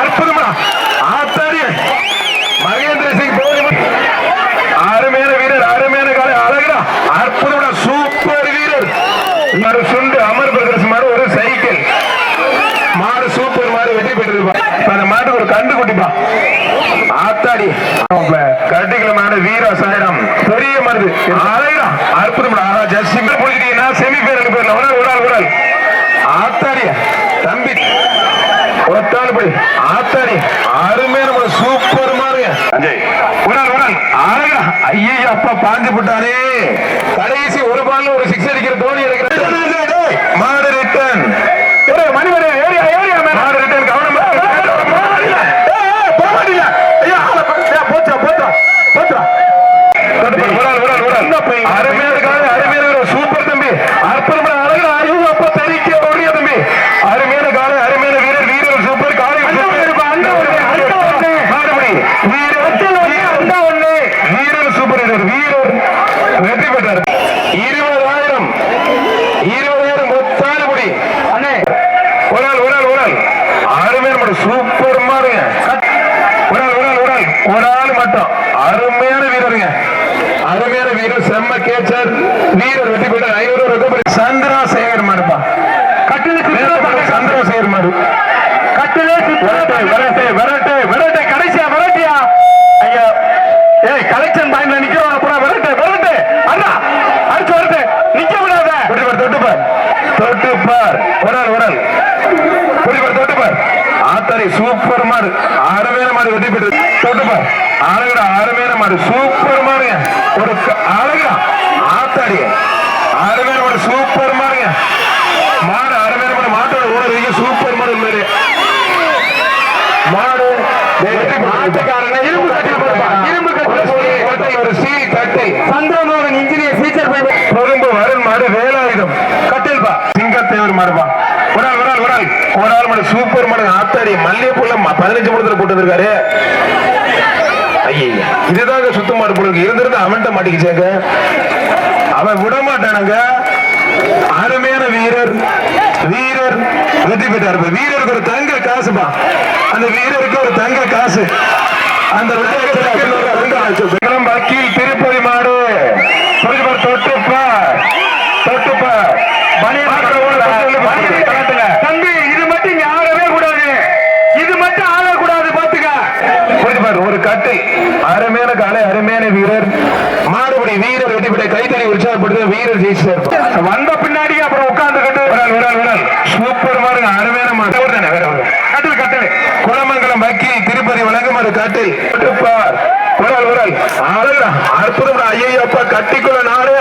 அற்புதமா. ஆத்தாடி. மகேந்திர சிங் தோனி அருமையான வீரர் அருமையான காலை அழகா அற்புதமான சூப்பர் வீரர். மறு சுண்டு அமர் பிரதர்ஸ் மாடு ஒரு சைக்கிள். மாடு சூப்பர் மாடு வெற்றி பெற்றிருப்பா இப்ப அந்த மாட்டுக்கு ஒரு கண்டு குட்டிப்பா ஆத்தாடி. கட்டிகளமான மாடு வீர சாயிரம். பெரிய மருந்து. அழகா அற்புதம் ஆஹா ஜஸ்ட் போயிட்டீங்கன்னா செமி பேருக்கு போயிடலாம் ஒரு ஆள் ஒரு ஆள் ஒரு ஆள் ஆத்தாடி தம்பி போய் ஆத்தாடி அருமையான ஒரு சூப்பர் மாறுங்க அஜய் ஒரு ஆள் அழகா. ஐயே அப்பா பாஞ்சு போட்டானே கடைசி ஒரு பால்ல ஒரு சிக்ஸ் அடிக்கிற தோனி அடிக்கிற மாடு ரிட்டர்ன் மணிமணி ஏரியா ஏரியா மாடு ரிட்டர்ன் கவனம் போமாட்டீங்க போமாட்டீங்க ஐயா ஆளை பாரு. ஏய், போச்சா போச்சா போச்சா அருமையான காலை அருமையான ஒரு சூப்பர் தம்பி அற்புதமான அழகு ஐயோ அப்பா தெரிக்க ஓடிய தம்பி அருமையான காலை அருமையான வீரர் வீரர் சூப்பர் காலை மாறுபடி வீரர் வீரர் சூப்பர் வீரர் வீரர் வெற்றி பெற்றார் இருபதாயிரம் இருபதாயிரம் ஒத்தாலுபடி அண்ணே ஒரு ஆள் ஒரு ஆள் ஒரு ஆள் அருமையான மட்டும் சூப்பர் மாறுங்க ஒரு ஆள் ஒரு ஆள் மட்டும். அருமையான வீரருங்க. அருமையான வீரர் செம்ம கேச்சர் வீரர் வெற்றி பெற்றார் ஐநூறு ரூபாய் சந்திராசேகர் மாடுப்பா கட்டில சந்திராசேகர் மாடு கட்டிலே விரட்டு விரட்டு விரட்டு விரட்டு கடைசியா விரட்டியா? ஐயா ஏய் கலெக்ஷன் பாயிண்ட்ல நிக்கிறவங்க பூரா விரட்டு விரட்டு. அண்ணா அடிச்சு விரட்டு. நிக்க விடாத. தொட்டு பார். தொட்டு பார். ஒரு ஆள் ஒரு ஆள். புரியுது தொட்டு பார். ஆத்தாரி சூப்பர் மாடு அருமையான மாடு வெற்றி பெற்று தொட்டு பார் அழகுடா அருமையான மாடு சூப்பர் மாடுங்க. ஒரு அழகுடா ஆத்தாடி. அருமையான மாடு சூப்பர் மாடுங்க. மாடு அருமையான மாடு மாட்டோட ஓடுறீங்க சூப்பர் மாடு உண்மையிலே மாடு மாட்டுக்காரன இரும்பு கட்டில் இரும்பு கட்டில் ஒரு சீல் கட்டில் சந்திரமோகன் இன்ஜினியர் ஃபீச்சர் பொறும்பு வருண் மாடு வேலாயுதம். கட்டில்பா சிங்கத்தேவர் மாடுப்பா ஒரு ஆள் ஒரு ஆள் ஒரு ஆள். ஒரு ஆள் மாடு சூப்பர் மாடு ஆத்தாடி. மல்லிகைப்பூல பதினஞ்சு மூலத்துல போட்டு வந்திருக்காரு. ஐயே இதுதாங்க சுத்தமா மாடு இருந்திருந்து அவன்கிட்ட மாட்டிக்கிச்சாங்க. அவன் விட மாட்டானுங்க அருமையான வீரர். வீரர். வெற்றி பெற்றார். வீரருக்கு ஒரு தங்க காசுப்பா. அந்த வீரருக்கு ஒரு தங்க காசு. அந்த புரிஞ்சுப்பார் ஒரு கட்டு. அருமையான காலை அருமையான வீரர். மாடுபடி வீரர் பெற்ற கைத்தறி உற்சாகப்படுத்த வீரர் ஜெயிச்சார் வந்த பின்னாடி அப்புறம் உட்கார்ந்து கட்டு சூப்பர் மாடுங்க அருமையான மாடு ஒரு தானே, வேற ஒரு. கட்டில் கட்டில். குளமங்கலம் வக்கீல் திருப்பதி வழங்குமாறு கட்டில். கட்டுப்பார் உடல் உடல் அழகா அற்புதம். ஐயப்பா கட்டிக்குள்ள நாடே